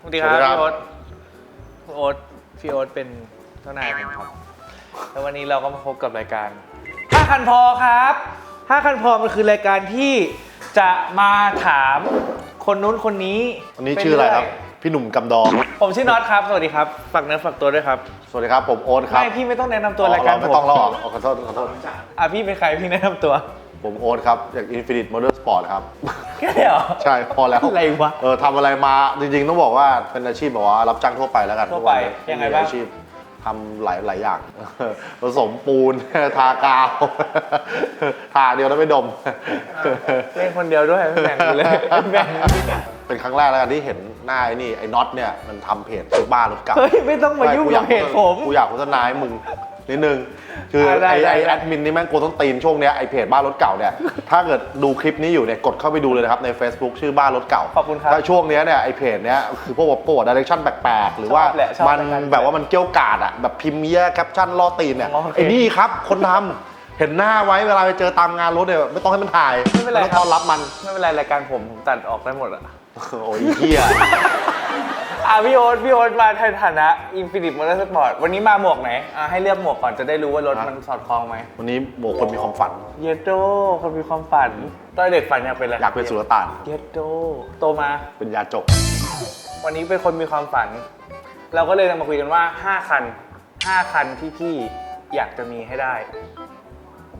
สวัสดีครับสวัสดีครับพี่โอ๊ตพี่โอ๊ตพี่โอ๊ตเป็นเจ้านายผมครับแล้ววันนี้เราก็มาพบกับรายการห้าคันพอครับห้าคันพอมันคือรายการที่จะมาถามคนนู้นคนนี้อันนี้ชื่ออะไรครับ พี่หนุ่มกำดอง ผมชื่อน็อตครับ สวัสดีครับ ฝากเนื้อฝากตัวด้วยครับ สวัสดีครับ ผมโอ๊ตครับ ไม่ พี่ไม่ต้องแนะนำตัวรายการอ๋อผมไม่ต้องหรอกอ๋อขอโทษขอโทษอะพี่เป็นใครพี่แนะนำตัว ผมโอ๊ตครับ จาก Infinite Motorsport ครับ แค่นี้เหรอ ใช่พอแล้วอะไรวะ เออทำอะไรมาจริงๆ ต้องบอกว่าเป็นอาชีพแบบว่ารับจ้างทั่วไปแล้วกันทั่วไปทุกนยังไงบ้าง มีอาชีพทำหลายหลายอย่าง ผสมปูน ทากาว ทาเดียวแล้วไม่ดม เล่นคนเดียวด้วยไม่แบ่งกูเลยไม่แบ่งเป็นครั้งแรกแล้วกันที่เห็นหน้าไอ้นี่ไอ้น็อตเนี่ยมันทำเพจซื้อบ้านรถเก่าเฮ้ยไม่ต้องมายุ่งกับเพจผม กูอยากโฆษณาให้มึง นิดนึงคืออะได้ไอ้ได้ ไอ้ได้แอดมินนี่แม่งโกนต้นตีนช่วงเนี้ยไอ้เพจบ้านรถเก่าเนี่ย ถ้าเกิดดูคลิปนี้อยู่เนี่ยกดเข้าไปดูเลยนะครับใน Facebook ชื่อบ้านรถเก่าขอบคุณครับถ้าช่วงเนี้ยเนี่ยไอ้เพจเนี้ยคือพวกแบบพวกดิเรกชันแปลกๆ หรือว่าชอบแหละชอบมันเหมือนกันแบบว่ามันเกี้ยวกาดอะแบบพิมพ์เยอะแคปชั่นล่อตีนเนี่ยอ๋อโอเคไอ้นี่ครับคนทำเห็นหน้าไว้เวลาไปเจอตามงานรถเนี่ยไม่ต้องให้มันถ่ายไม่เป็นไรต้องครับ ต้อนรับมัน ไม่เป็นไรรายการผมผมตัดออกได้หมดอะ โอ้ยเฮีย อะพี่โอ๊ตพี่โอ๊ตมาในฐานะ Infinite Motorsport วันนี้มาหมวกไหนอะให้เลือกหมวกก่อนจะได้รู้ว่ารถครับมันสอดคล้องไหมวันนี้โบกคนมีความฝัน เยดโดคนมีความฝันตอนเด็กฝันอยากเป็นอะไรอยากเป็นสุลต่าน เยดโดโตมา เป็นยาจก วันนี้เป็นคนมีความฝัน เราก็เลยมาคุยกันว่า 5 คัน 5 คันที่พี่อยากจะมีให้ได้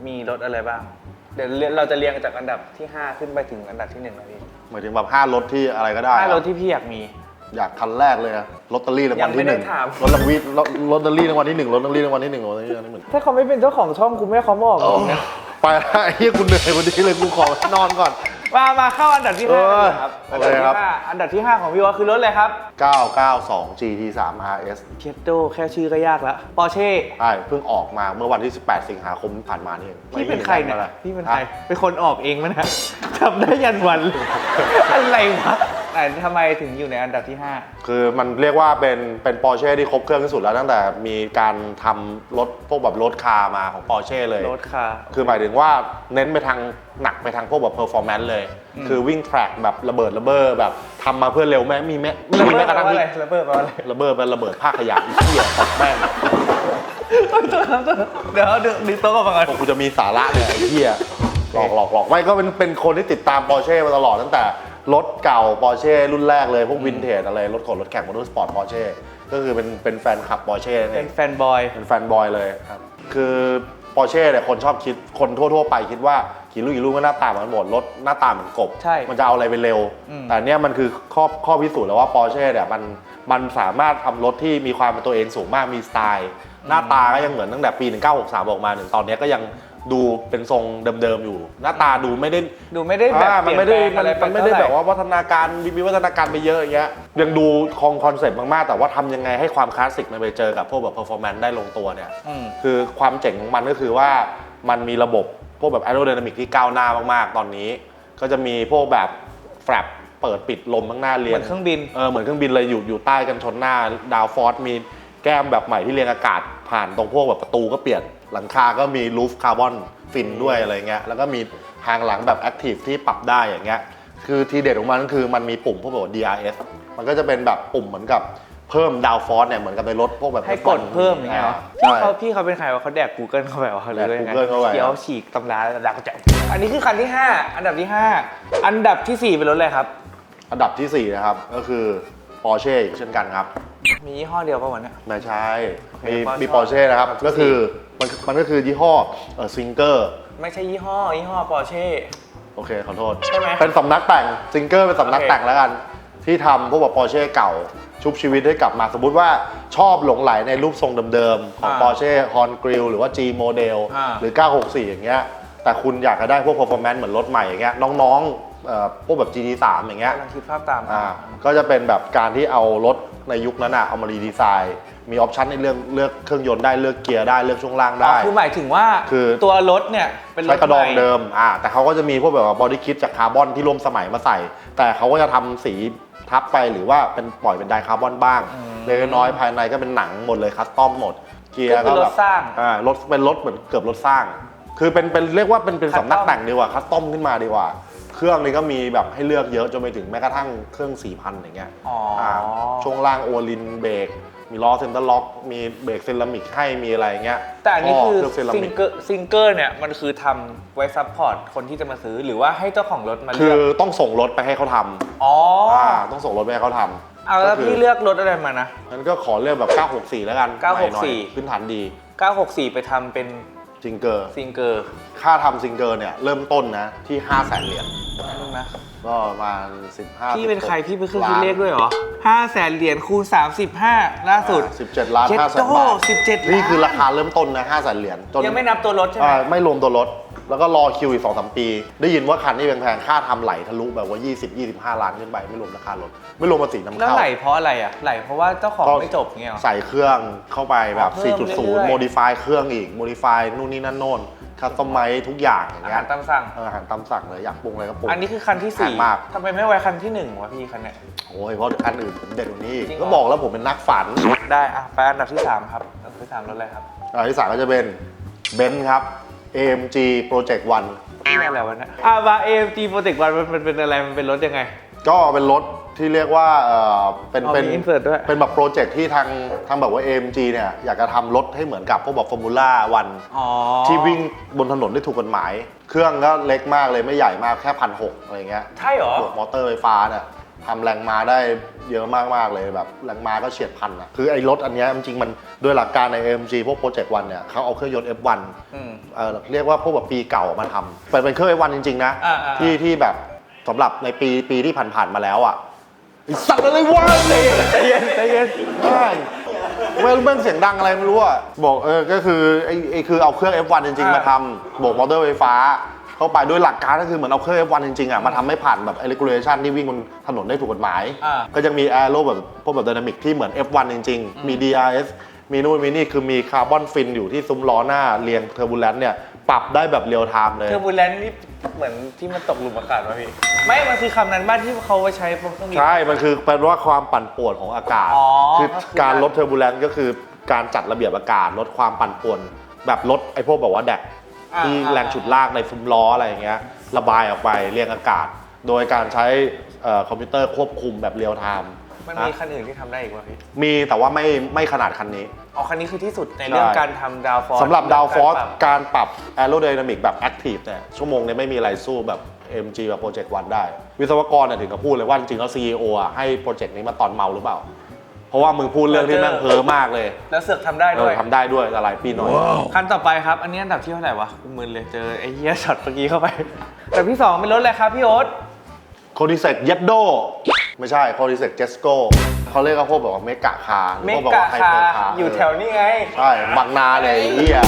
มีรถอะไรบ้าง เดี๋ยวเราจะเรียงจากอันดับที่ 5 ขึ้นไปถึงอันดับที่1นะพี่หมายถึงแบบห้ารถที่อะไรก็ได้ห้ารถอะที่พี่อยากมี อยากคันแรกเลยอะลอตเตอรี่รางวัลที่หนึ่งยังไม่ได้ถามรถรางวัลรถลอตเตอรี่รางวัลที่หนึ่งรถลอตเตอรี่รางวัลที่หนึ่งรถลอตเตอรี่รางวัลที่หนึ่ง ถ้าเขาไม่เป็นเจ้าของช่องกูไม่ให้เขามาออกจริงนะไปแล้วไอ้เฮียกูเหนื่อยวันนี้เลยกูขอนอนก่อน มามาเข้าอันดับที่เอ5อกันเลยครับโออันเคดับที่ครับ ห้าอันดับที่5ของพี่วอคือรถอะไรครับ992 GT3 RS เคียโตแค่ชื่อก็ยากแล้วปอร์เช่ใช่เพิ่งออกมาเมื่อวันที่ 18 สิงหาคมที่ผ่านมานี่เองพี่เป็นใครเนี่ยไม่มีพี่เป็นฮะใครเป็นคนออกเองมั้ยนะจำได้ยันวัน อะไรวะ แต่ทำไมถึงอยู่ในอันดับที่ 5 คือมันเรียกว่าเป็นเป็นปอร์เช่ที่ครบเครื่องที่สุดแล้วตั้งแต่มีการทำรถพวกแบบรถคาร์มาของปอร์เช่เลย รถค่ะคือหมายถึงว่าเน้นไปทางหนักไปทางพวกแบบเพอร์ฟอร์แมนซ์เลยอืมคือวิ่งแทร็กแบบระเบิดระเบ้อแบบทำมาเพื่อเร็วแม้มีแม้ไม่ระมีเบิแม้ดกระแปลทั่งว่าที่อะไรระเบิดแปลว่าอะไรระเบิดเป็นระเบิดภาคขยะอีเหี้ยตบแม่งเดี๋ยวดึงดึงโต๊ะออกมาก่อนบอกกูจะมีสาระเนี่ยไอ้เหี้ยหลอกหลอกหลอกไม่ก็เป็นเป็นคนที่ติดตามปอร์เช่มาตลอดตั้งแต่ รถเก่าปอร์เช่รุ่นแรกเลย พวกวินเทจอะไร รถขนรถแข่งมอเตอร์สปอร์ตปอร์เช่ก็คือเป็นเป็นแฟนคลับปอร์เช่นั่นเอเป็นงแฟนบอย เป็นแฟนบอยเลยครับคือปอร์เช่เนี่ยคนชอบคิดคนทั่ว ๆ ไปคิดว่าขี่ลูกขี่ลูกก็หน้าตาเหมือนหมดรถหน้าตาเหมือนกบ ใช่มันจะเอาอะไรไปเร็ว อืม แต่เนี่ยมันคือข้อข้อพิสูจน์แล้วว่าปอร์เช่เนี่ยมันมันสามารถทำรถที่มีความเป็นตัวเองสูงมากมีสไตล์ หน้าตาก็ยังเหมือนตั้งแต่ปี 1963 ออกมาถึงตอนเนี้ยก็ยัง ดูเป็นทรงเดิมๆอยู่ หน้าตาดูไม่ได้ดูไม่ได้แบบอ่าเปมันลี่ยนไม่แปลงอะได้มันไรมันไม่ได้แบบว่าวัฒนาการมีวิวัฒนาการไปเยอะอย่างเงี้ยยังดูคงคอนเซ็ปต์มากๆ แต่ว่าทำยังไงให้ความคลาสสิกมันไปเจอกับพวกแบบเพอร์ฟอร์แมนซ์ได้ลงตัวเนี่ย อืม คือความเจ๋งของมันก็คือว่ามันมีระบบพวกแบบ a e r o d y n a m i c ที่ก้าวหน้ามากๆ ตอนนี้ ก็จะมีพวกแบบแฟลปเปิดปิดลมข้างหน้าเรีเหยมือนนเครื่องบิน เออเหมือนเครื่องบินเลยอยู่อยู่ใต้กันชนหน้าดาวฟอร์สมีแก้มแบบใหม่ที่เรียงอากาศผ่านตรงพวกแบบประตูก็เปลี่ยน หลังคาก็มีรูฟคาร์บอนฟินด้วยอะไรเงี้ยแล้วก็มีทางหลังแบบแอคทีฟที่ปรับได้อย่างเงี้ยคือทีเด็ดของมันก็คือมันมีปุ่มพวกแบบ DRS มันก็จะเป็นแบบปุ่มเหมือนกับเพิ่มดาวฟอร์สเนี่ยเหมือนกับในรถพวกแบบให้กดเพิ่มอย่างเงี้ยเหรอใช่พี่เขาพี่เขาเป็นใครวะเขาแดก Google เข้าไปวะหรือว่ายังไงแดก Google เข้าไปเดี๋ยวฉีกตำราแล้วดักจับอันนี้คือคันที่ 5 อันดับที่ 5 อันดับทีสี่4 เป็นรถอะไรครับ อันดับทีสี่ 4 นะครับ ก็คือ Porsche อีกเช่นกันครับ มียี่ห้อเดียวป่ะวันนี้ ไม่ใช่โอเคมี Porsche มี Porsche นะครับ Porsche ก็คือ มันมันก็คือยี่ห้อเออซิงเกอร์ไม่ใช่ยี่ห้อ ยี่ห้อปอร์เช่ โอเค ขอโทษ ใช่ไหมเป็นสำนักแต่งซิงเกอร์เป็นสำนักโอเคแต่งแล้วกัน ที่ทำพวกแบบ Porsche เก่า ชุบชีวิตให้กลับมาสมมุติว่าชอบหลงไหลในรูปทรงเดิมๆ ของ Porsche Horn Grill หรือว่า G Model อ่า หรือ 964 อย่างเงี้ยแต่คุณอยากจะได้พวก performance เหมือนรถใหม่อย่างเงี้ยน้องๆ เอ่อพวกแบบ GT3 อย่างเงี้ย กำลังคิดภาพตามอ่าก็จะเป็นแบบการที่เอารถในยุคนั้นอะเอามารีดีไซน์ มีออปชันในเรื่องเลือกเครื่องยนต์ได้เลือกเกียร์ได้เลือกช่วงล่างอ๋อได้ คือหมายถึงว่าคือ ตัวรถเนี่ยเป็นรใช้ถกระดองใหม่เดิมอ่าแต่เขาก็จะมีพวกแบบว่าบอดี้คิดจากคาร์บอนที่ร่วมสมัยมาใส่ แต่เขาก็จะทำสีทับไปหรือว่าเป็นปล่อยเป็นไดคาร์บอนบ้างอืมเล็กน้อยภายในก็เป็นหนังหมดเลยคัสตอมหมด เกียก็ร์คืก็อรแบถบสร้างอ่ารถเป็นรถเหมือนเกือบรถสร้าง คือเป็นเป็นเรียกว่าเป็นเป็น Custom สำนักแต่งดีกว่าคัสตอมขึ้นมาดีกว่า เครื่องนี้ก็มีแบบให้เลือกเยอะจนไปถึงแม้กระทั่งเครื่อง 4,000 อย่างเงี้ยอ๋ออ่าช่วงล่างโอลินเบรกมีล้อเซนเตอร์ล็อก มีเบรกเซรามิกให้มีอะไรอย่างเงี้ยแต่อันนี้คือท่เครื่องเซราซิมิงกเกอร์ซิงเกอร์เนี่ยมันคือทำไว้ซัพพอร์ตคนที่จะมาซื้อหรือว่าให้เจ้าของรถมาคืเลืออกต้องส่งรถไปให้เขาทำอ๋อออ่าต้องส่งรถไปให้เขาทำเอาแล้วก็คืพี่เลือกรถอะไรมานะ งั้นก็ขอเลือกแบบ 964 แล้วกัน964ใหม่หน่อยพื้นฐานดี 964 ไปทำเป็น ซิงเกอร์ ซิงเกอร์ค่าทำซิงเกอร์เนี่ยเริ่มต้นนะที่5 0 0แสนเหรียญ นึงนะก็ประมาณ15พี่เป็นใครพี่เป็นเครื่องล้าคิดเลขด้วยเหรอ5แสนเหรียญคูณ35 ล่าสุด 17 ล้านเจ็ด5แสนโจ้บาท17นี่คือล้านราคาเริ่มต้นนะ5แสนเหรียญจนยังไม่นับตัวรถใช่ไหม อ่าไม่รวมตัวรถ แล้วก็รอคิวอีก2-3ปี ได้ยินว่าคันนี้แพงๆค่าทำไหลทะลุแบบว่า 20-25 ล้านขึ้นไปไม่รวมราคารถไม่รวมภาษีนำแล้วเข้า ไหลเพราะอะไรอะไหลเพราะว่าเจ้าของก็ ไม่จบเงี้ยเหรอ ใส่เครื่องเข้าไปแบบอ๋อเพิ่มเรื่อย4.0ๆโมดิฟายเครื่องอีกโมดิฟายนู่นนี่นั่นโน่นคัสตอมไมทุกอย่างอย่างอาเงี้หายรตามสั่ง เอออาหารตามสั่งเลยอยากปรุงอะไรก็ปรุง อันนี้คือคันที่แพสี่งมาก ทำไมไม่ไว้คันที่หนึ่งวะพี่คันเนี้ย โอ้ยเพราะคันอื่นผมเด็ดกว่านี้อีกจริงเหรอ ก็บอกแล้วผมเป็นนักฝันได้อะไปอันดับที่สามครับอันดับที่สามรถอะไรครับ อันที่สามก็จะเป็นเบนซ์ครับ AMG Project One นี่อะไรวะเนี่ยอะมา AMG Protect One มันมันเป็นอะไร มันเป็นรถยังไง ก็เป็นรถที่เรียกว่าเออเป็นอ๋อเป็นมี insert ด้วย เป็นแบบโปรเจกต์ที่ทางทางแบบว่า AMG เนี่ยอยากจะทำรถให้เหมือนกับพวกแบบฟอร์มูล่าวันอ๋อที่วิ่งบนถนนได้ถูกกฎหมาย เครื่องก็เล็กมากเลยไม่ใหญ่มากแค่พันหกอะไรเงี้ยใช่เหรอ บวกมอเตอร์ไฟฟ้าเนี่ย ทำแรงม้าได้เยอะมากๆเลยแบบแรงม้าก็เฉียดพันอะคือไอ้รถอันเนี้ยจริงๆมันด้วยหลักการใน AMG พวกโปรเจกต์วันเนี่ยเขาเอาเครื่องยนต์ F1 อืม เอ่อเรียกว่าพวกแบบปีเก่ามาทำเป็นเป็นเครื่อง F1 จริงๆนะอ่าๆ ที่ที่แบบสำหรับในปีปีที่ผ่านๆมาแล้วอะไอ้สัตว์อะไรวะเนี่ย ใจเย็นใจเย็นใช่ไม่รู้แม่งเสียงดังอะไรไม่รู้อะ บอกเออ ก็คือไอ้ไอ้คือเอาเครื่อง F1 จริง ๆ มาทำบวกมอเตอร์ไฟฟ้า เข้าไปด้วยหลักการก็คือเหมือนเอาเครื่อง F1 จริงๆอะมาทำให้ผ่านแบบ regulation ที่วิ่งบนถนนได้ถูกกฎหมาย อ่า ก็ยังมี aero แบบพวกแบบ dynamic ที่เหมือน F1 จริงๆ มี DRS มีนู่นมีนี่คือมีคาร์บอนฟินอยู่ที่ซุ้มล้อหน้าเรียงเทอร์บูลเลนต์เนี่ยปรับได้แบบเรียลไทม์เลย เทอร์บูลแลนซ์นี่เหมือนที่มันตกหลุมอากาศวะพี่ ไม่ มันคือคำนั้นบ้านที่เขาไว้ใช้บนเครื่องบิน ใช่ มันคือเป็นว่าความปั่นป่วนของอากาศ อ๋อคือก็คือการลดเทอร์บูลเลนต์ก็คือการจัดระเบียบอากาศลดความปั่นป่วน แบบลดไอ้พวกแบบว่าแดกอ่า ที่แรงฉุดลากในซุ้มล้ออะไรอย่างเงี้ยระบายออกไปเรียงอากาศ โดยการใช้เอ่อคอมพิวเตอร์ควบคุมแบบเรียลไทม์มันนะมีคันอื่นที่ทำได้อีกวะพี่ มีแต่ว่าไม่ไม่ขนาดคันนี้ อ๋อ คันนี้คือที่สุดในเรื่องใช่การทำดาวฟอร์สำหรับดาวฟอร์สการปรับการปรับ aerodynamic แบบ active เนี่ยชั่วโมงเนี่ยไม่มีอะไรสู้แบบ MG แบบ Project One ได้ วิศวกรเนี่ยถึงกับพูดเลยว่าจริงๆแล้ว CEO อะให้โปรเจกต์นี้มาตอนเมาหรือเปล่า เพราะว่ามึงพูดเรื่องที่แม่งเพ้อมากเลยแล้วเสือกทำได้เอด้วอย ทำได้ด้วยแต่หลายปีหน่อยคันต่อไปครับ อันนี้อันดับที่เท่าไหร่วะกูมึนเลยเจอไอ้เหี้ยช็อตเมื่อกี้เข้าไปอันดับที่สองเป็นรถอะไรครับพี่โอ๊ตโคดิเซกเยดโดไม่ใช่โคดิเซกเจสโกเขาเรียกว่าพวกแบบว่าเมกะคาร์หรือเมพวแบบกะว่าไฮคาเปอร์ร์คาร์อยู่แถวนี้ไง ใช่บางนาเนี่ยไอ้เฮีย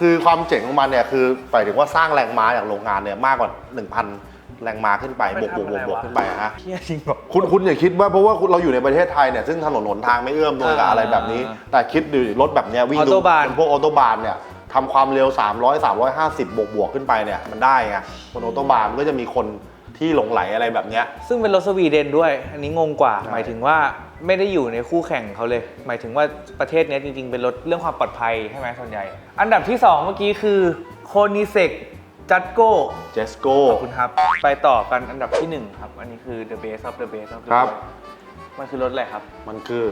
คือความเจ๋งของมันเนี่ยคือไปถึงว่าสร้างแรงม้าอย่างโรงงานเนี่ยมากกว่า 1,000 แรงม้าขึ้นไปไปบวกบวกทำบวกอะไรวะบวกขึ้นไปฮะเหี้ยจริงเหรอคุณคุณอย่าคิดว่าเพราะว่าเราอยู่ในประเทศไทยเนี่ยซึ่งถนนหนทางไม่เอื้อมหน่วยกับอ่าอะไรแบบนี้ แต่คิดดูดิรถแบบเนี้ยวิ่งออโตบาน เป็นพวกออโตบานเนี่ยทำความเร็ว 300 350 บวกบวกขึ้นไปเนี่ยมันได้ไงบนออโตบานมันก็จะมีคนที่หลงไหลอะไรแบบเนี้ย ซึ่งเป็นรถสวีเดนด้วย อันนี้งงกว่า ใช่ หมายถึงว่าไม่ได้อยู่ในคู่แข่งเขาเลย หมายถึงว่าประเทศเนี้ยจริงๆ เป็นรถเรื่องความปลอดภัยใช่ไหมส่วนใหญ่ อันดับที่ 2 เมื่อกี้คือโคนิเซก จัดโก้เจสโกขอบคุณครับ ไปต่อกันอันดับที่1ครับ อันนี้คือ the base of the base of the ครับ base มันคือรถอะไรครับ มันคือ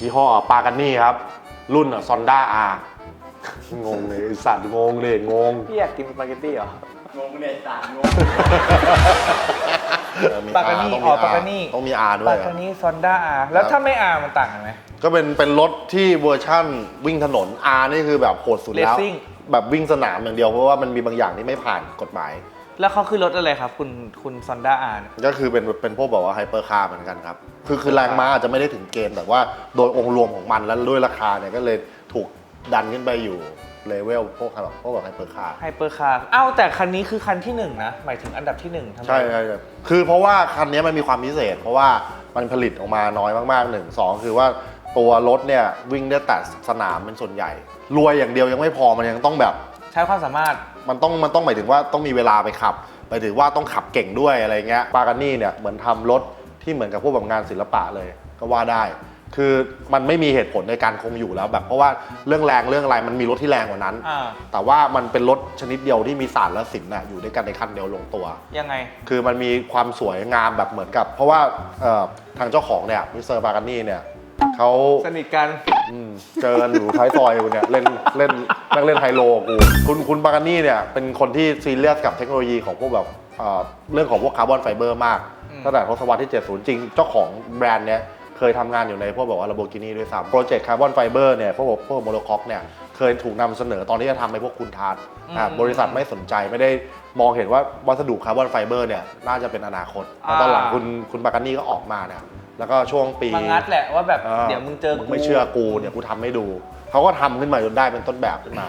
ยี่ห้อปากันนี่ครับ รุ่นซอนด้าอางงเลยไอ้สัตว์งงเลยงงพี่อยากกินสปาเกตตี้เหรอ งงเนี่ยสามงง เออมีปากานี่ R ต้องอ๋มีอ R ปากานี่ต้องมี R ด้วปายกานี่ซอนด้าอาแล้วถ้าไม่อามันต่างกันไหม ก็เป็นเป็นรถที่เวอร์ชั่นวิ่งถนน R นี่คือแบบโหดสุดแล้ว Racing แบบวิ่งสนามอย่างเดียวเพราะว่ามันมีบางอย่างที่ไม่ผ่านกฎหมาย แล้วเขาคือรถอะไรครับ คุณคุณซอนด้าอาเนี่ยก็คือเป็นเป็นพวกแบบว่าไฮเปอร์คาร์เหมือนกันครับ คือคือแรงม้าอาจจะไม่ได้ถึงเกณฑ์แต่ว่าโดยองค์รวมของมันแล้วด้วยราคาเนี่ยก็เลยถูกดันขึ้นไปอยู่เลเวลพวกแบบพวกแบบไฮเปอร์คาร์ไฮเปอร์คาร์อ้าวแต่คันนี้คือคันที่หนึ่งนะ หมายถึงอันดับที่หนึ่งทำไม ใช่ใช่ครับคือเพราะว่าคันนี้มันมีความพิเศษ เพราะว่ามันผลิตออกมาน้อยมากๆหนึ่งสองคือว่าตัวรถเนี่ยวิ่งได้แต่สนามเป็นส่วนใหญ่ รวยอย่างเดียวยังไม่พอมันยังต้องแบบ ใช้ความสามารถ มันต้องมันต้องหมายถึงว่าต้องมีเวลาไปขับหมายถึงว่าต้องขับเก่งด้วยอะไรเงี้ยปากันนี่เนี่ยเหมือนทำรถที่เหมือนกับพวกแบบงานศิลปะเลยก็ว่าได้ คือมันไม่มีเหตุผลในการคงอยู่แล้วแบบเพราะว่าเรื่องแรงเรื่องอะไรมันมีรถที่แรงกว่านั้น อ่า แต่ว่ามันเป็นรถชนิดเดียวที่มีศาสตร์และศิลป์น่ะอยู่ด้วยกันในคันเดียวลงตัว ยังไง คือมันมีความสวยงามแบบเหมือนกับ เพราะว่าเอ่อทางเจ้าของเนี่ยมิสเตอร์บาการนี่เนี่ย เขาสนิทกันอืมเจอกันอยู่ท้ายซอยกูเนี่ยเล่นเล่นนั่งเล่นไฮโลกูคุณคุณบาการนี่เนี่ยเป็นคนที่ซีเรียสกับเทคโนโลยีของพวกแบบเอ่อเรื่องของพวกคาร์บอนไฟเบอร์มากอืมตั้งแต่ทศวรรษที่ 70 จริง เจ้าของแบรนด์เนี่ยเคยทำงานอยู่ในพวกแบบว่า Lamborghini ด้วยซ้ำโปรเจกต์คาร์บอนไฟเบอร์เนี่ยพวกพวกโมโนคอกเนี่ยเคยถูกนำเสนอตอนที่จะทำให้พวกคุณทาร์อะบริษัทไม่สนใจไม่ได้มองเห็นว่าวัสดุคาร์บอนไฟเบอร์เนี่ยน่าจะเป็นอนาคตแต่ตอนหลังคุณคุณบาการนี่ก็ออกมาเนี่ย แล้วก็ช่วงปีมางัดแหละว่าแบบอ่าเดี๋ยวมึงเจอกูไม่เชื่อกูเนี่ยกูทำให้ดู เขาก็ทำขึ้นมาจนได้เป็นต้นแบบขึ้นมา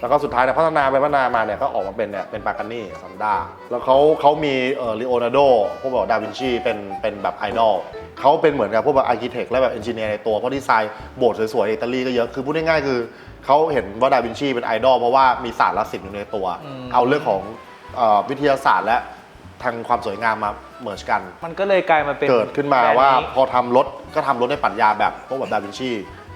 แล้วก็สุดท้ายเนี่ยพัฒนาไปพัฒนามาเนี่ยก็ออกมาเป็นเนี่ยเป็นปาการนี่ซันด้าแล้วเขาเขามีเอ่อลีโอนาร์โดพวกแบบดาวินชีเป็นเป็นแบบไอดอลเขาเป็นเหมือนกับพวกแบบอาร์เคเต็กและแบบเอนจิเนียร์ในตัวเพราะดีไซน์โบสถ์สวยๆในอิตาลีก็เยอะคือพูดง่ายๆคือเขาเห็นว่าดาวินชีเป็นไอดอลเพราะว่ามีศาสตร์และศิลป์อยู่ในตัวอืมเอาเรื่องของเอ่อวิทยาศาสตร์และ ทางความสวยงามมาเมิร์กัน มันก็เลยกลายมาเป็นเกิดขึ้นมาแบรนด์ว่านี้พอทำรถก็ทำรถในปรัชญาแบบพวกแบบดาวินชี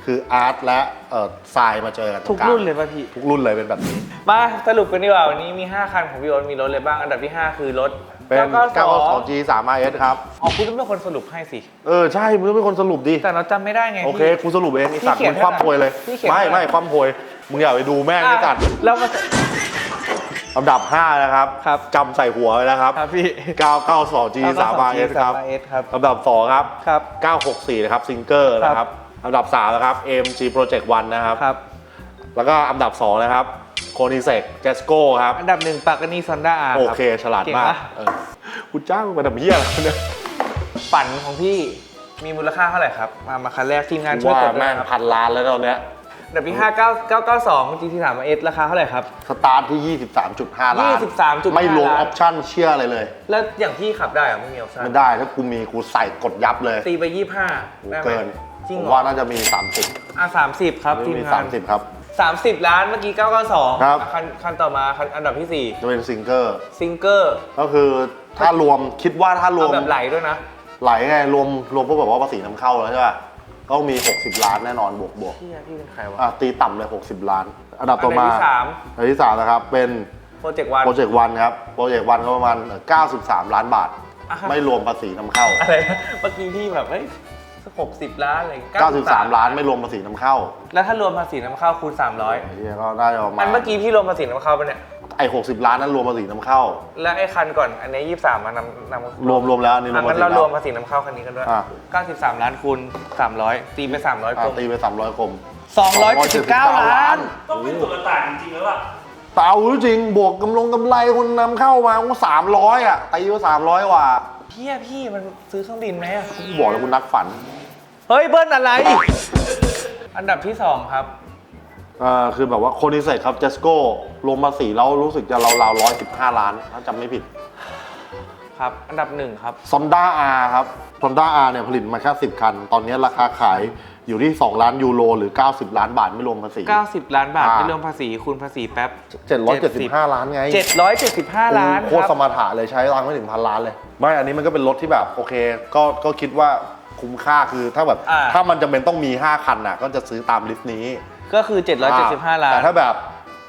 คืออาร์ตและเอ่อทรายมาเจอกันตรทุกงกลางรุ่นเลยป่ะพี่ ทุกรุ่นเลยเป็นแบบนี้ มาสรุปกันดีกว่า วันนี้มี 5 คันของพี่โอ๊ตมีรถอะไรบ้าง อันดับที่ 5 คือรถเป็น 992 992G 3 RS ครับ อ๋อคุณต้องเป็นคนสรุปให้สิ เออ ใช่ มึงต้องเป็นคนสรุปดิ แต่เราจำไม่ได้ไงโอเคพี่ กูสรุปเองไอ้สัตว์พี่เขียมึนงคว่ำโพยเลย พี่เขียนไม่ให้ไม่ คว่ำโพยมึงอย่าไปดูแม่งไอ้สัตว์แล้วมา อันดับ 5 นะครับครับจำใส่หัวไว้นะครับครับพี่ 992G 3 RS ครับ 3RS ครับอันดับ 2 ครับ ครับ 964 นะครับซิงเกอร์นะครับอันดับ 3 นะครับ AMG Project One นะครับ ครับ แล้วก็อันดับ 2 นะครับโคนิเซกเจสโก้ครับ อันดับหนึ่งปากานีซอนด้าอาร์โอเคฉลาดเก่งมากปะเออกูจ้างมึงมาทำเหี้ยอะไรเนี่ยฝันของพี่มีมูลค่าเท่าไหร่ครับ มามาคันแรกทีมงานช่วยว่ากดด้วยแม่งนะครับพันล้านแล้วตอนเนี้ย อันดับที่5 9 992 GT 3 S ราคาเท่าไหร่ครับ สตาร์ทที่ 23.5 ล้าน 23.5ไม่รวมอล้าน อปชั่นเชื่ออะไรเลย แล้วอย่างพี่ขับได้เหรอไม่มีออปชั่นไม่ได้ถ้ากูมีกูใส่กดยับเลยตีไป25กูได้ไหมเกิน จริงผเหมรอว่าน่าจะมี 30อะ30 ครับหรือทีมมี งาน30 ครับ 30 ล้านเมื่อกี้ 992ครับ คันคันต่อมาคันอันดับที่ จะเป็นซิงเกอร์ 4 ซิงเกอร์ก็คือถ้ารวมคิดว่าถ้ารวเอามแบบไหลด้วยนะ ไหลไงรวมรวมพวกแบบว่าภาษีนำเข้าแล้วใช่ป่ะ ต้องมี 60 ล้านแน่นอนบวกบวกพี่อะพี่เป็นใครวะ อะตีต่ำเลย 60 ล้าน อันดับต่อมาอันดับที่สาม อันดับที่สามนะครับ เป็นโปรเจกต์วัน โปรเจกต์วันครับ โปรเจกต์วันก็ประมาณ 93 ล้านบาท อะไม่รวมภาษีนำเข้า อะไรนะเมื่อกี้พี่แบบเฮ้ยหกสิบล้านอะไร93 ล้านไม่รวมภาษีนำเข้าแล้วถ้ารวมภาษีนำเข้าคูณ300ไอ้เหี้ยก็น่าจะประมาอัณนเมื่อกี้พี่รวมภาษีนำเข้าปะเนี่ย ไอ้60ล้านนั้นรวมภาษีนำเข้า แล้วไอ้คันก่อนอันนี้23มานำนำรวมรวมแล้วอันนี้รวอะมงั้ภานษีเราแล้รววมภาษีนำเข้าคันนี้กันด้วยอะ93ล้านคูณ300ตีไป300อะกลมตีไป300คม279ล้าน ต้องเป็นตัวต่างจริงๆแล้วล่ะเตาจริงบวกกำลงกำไรคนนำเข้ามาก็300อะตีไป300กว่าพี่อะพี่มันซื้อเครื่องบินไหมอะกูบอกแล้วคุณนักฝัน เฮ้ยเบิ้ลอะไร อันดับที่2ครับเอ่อคือแบบว่าโคนิเซกครับเจสโก้รวมภาษีแล้วรู้สึกจะราวๆ115ล้านถ้าจำไม่ผิดครับ อันดับ1ครับซอนด้าอาครับซอนด้าอาเนี่ยผลิตมาแค่10คัน ตอนนี้ราคาขายอยู่ที่ 2 ล้านยูโรหรือ 90 ล้านบาทไม่รวมภาษี 90 ล้านบาทอ่า ไม่รวมภาษีคูณภาษีแป๊บ775 ล้านไง 775 ล้านโคคตรรับสมรรถะเลยใช้ตังค์ไม่ถึงพันล้านเลย ไม่อันนี้มันก็เป็นรถที่แบบโอเค ก็ก็คิดว่าคุ้มค่าคือถ้าแบบอ่าถ้ามันจำเป็นต้องมี 5 คันน่ะ ก็จะซื้อตามลิสต์นี้ ก็คือ 775 ล้าน แต่ถ้าแบบ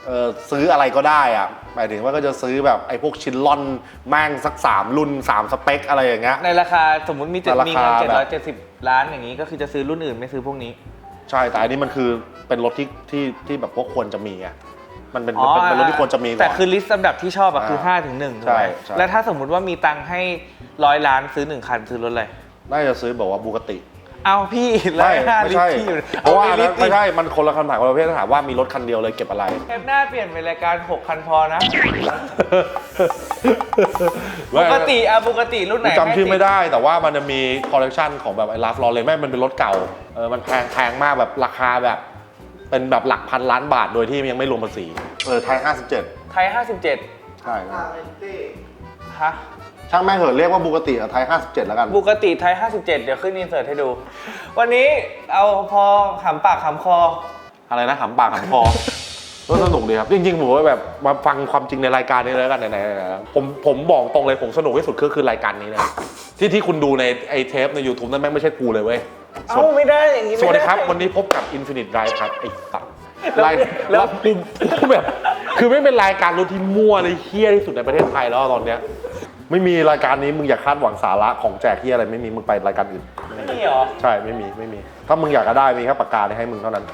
เออซื้ออะไรก็ได้อะหมายถึงว่าก็จะซื้อแบบไอ้พวกชิ้นล่อนแม่งสัก 3 รุ่น 3 สเปค อะไรอย่างเงี้ย ในราคาสมมุติมีเจ็ดแต่รามีคาเงินแบบ770ล้านอย่างนี้ก็คือจะซื้อรุ่นอื่นไม่ซื้อพวกนี้ ใช่ แต่อันนี้มันคือเป็นรถที่ที่ที่แบบพวกควรจะมีไงมันเป็นเป็นเป็นรถที่ควรจะมีก่อนแต่คือลิสต์ลำดับที่ชอบอะคืออ่า5ถึง1ถูกใช่ไหมใช่แล้วถ้าสมมุติว่ามีตังค์ให้ร้อยล้านซื้อ 1 คันซื้อรถอะไรน่าจะซื้อแบบว่าบูกติ เอาพี่ร้อยห้าไม่ลิตใช่ รที่อยู่เพราะว่าอันลินั้ตนไม่ใช่ มันคนละคำถามคนละประเภทถามว่ามีรถคันเดียวเลยเก็บอะไร เทปหน้าเปลี่ยนเป็นรายการ 6 คันพอนะปกติอะปกติรุ่นไหนจำชื่อไม่ให้ติได้แต่ว่ามันจะมีคอลเลกชันของแบบไอ้ลาฟลอเรนแม่งมันเป็นรถเก่าเออมันแพงแพงมากแบบราคาแบบ เป็นแบบหลักพันล้านบาทโดยที่ยังไม่รวมภาษีเออไทย57 ไทย 57 ใช่ครับฮะ ช่างแม่งเหอะเรียกว่าบูกติอะไทย 57 แล้วกันปกติไทย 57 เดี๋ยวขึ้นอินเสิร์ตให้ดู วันนี้เอาพอหำปากหำคอ อะไรนะหำปากหำคอ ก็สนุกดีครับ จริงๆผมว่าแบบมาฟังความจริงในรายการนี้เลยแล้วกันไหนๆผมผมบอกตรงเลยผมสนุกที่สุดคือคือรายการนี้เลยที่ที่คุณดูในไอเทปใน YouTube นั่นแม่งไม่ใช่กูเลยเว้ยเอ้าไม่ได้อย่างนี้สวัสไม่ดีได้ครับ วันนี้พบกับ Infinite Drive ครับไอ้สัตว์แล้วรายแล้ว แล้วกูกูแบบ คือไม่เป็นรายการรถที่มั่วเลยเฮี้ยที่สุดในประเทศไทยแล้วตอนเนี้ย ไม่มีรายการนี้มึงอย่าคาดหวังสาระของแจกเฮี้ยอะไรไม่มีมึงไปรายการอื่น ไม่มีเหรอใช่ไม่มีไม่มี ถ้ามึงอยากจะได้มีแค่ปากกาให้มึงเท่านั้น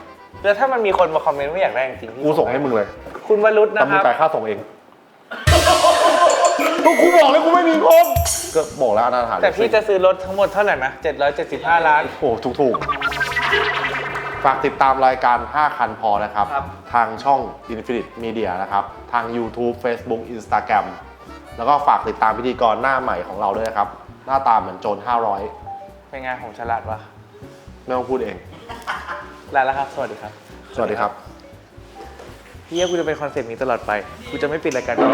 แล้วถ้ามันมีคนมาคอมเมนต์ว่าอยากได้จริงๆกูส่งให้มึงเลยคุณวรุษแต่นะคมึงรับ จ่ายค่าส่งเองก็กูบอกเลยกูไม่มีงบก็บอกแล้วอนาถาแต่พี่จะซื้อรถทั้งหมดเท่าไหร่นะ775 ล้าน โอ้ถูกถูกๆ ฝากติดตามรายการ 5 คันพอนะครับ ครับ ทางช่อง Infinite Media นะครับ ทาง YouTube Facebook Instagram แล้วก็ฝากติดตามพิธีกรหน้าใหม่ของเราด้วยนะครับ หน้าตาเหมือนโจรเป็นไงผมฉลาดวะ500ไม่ต้องพูดเอง ลาแล้วครับ สวัสดีครับสวัสดีครับพี่เอ้กูจะเป็นคอนเซ็ปต์นี้ตลอดไป กูจะไม่ปิดรายการนี้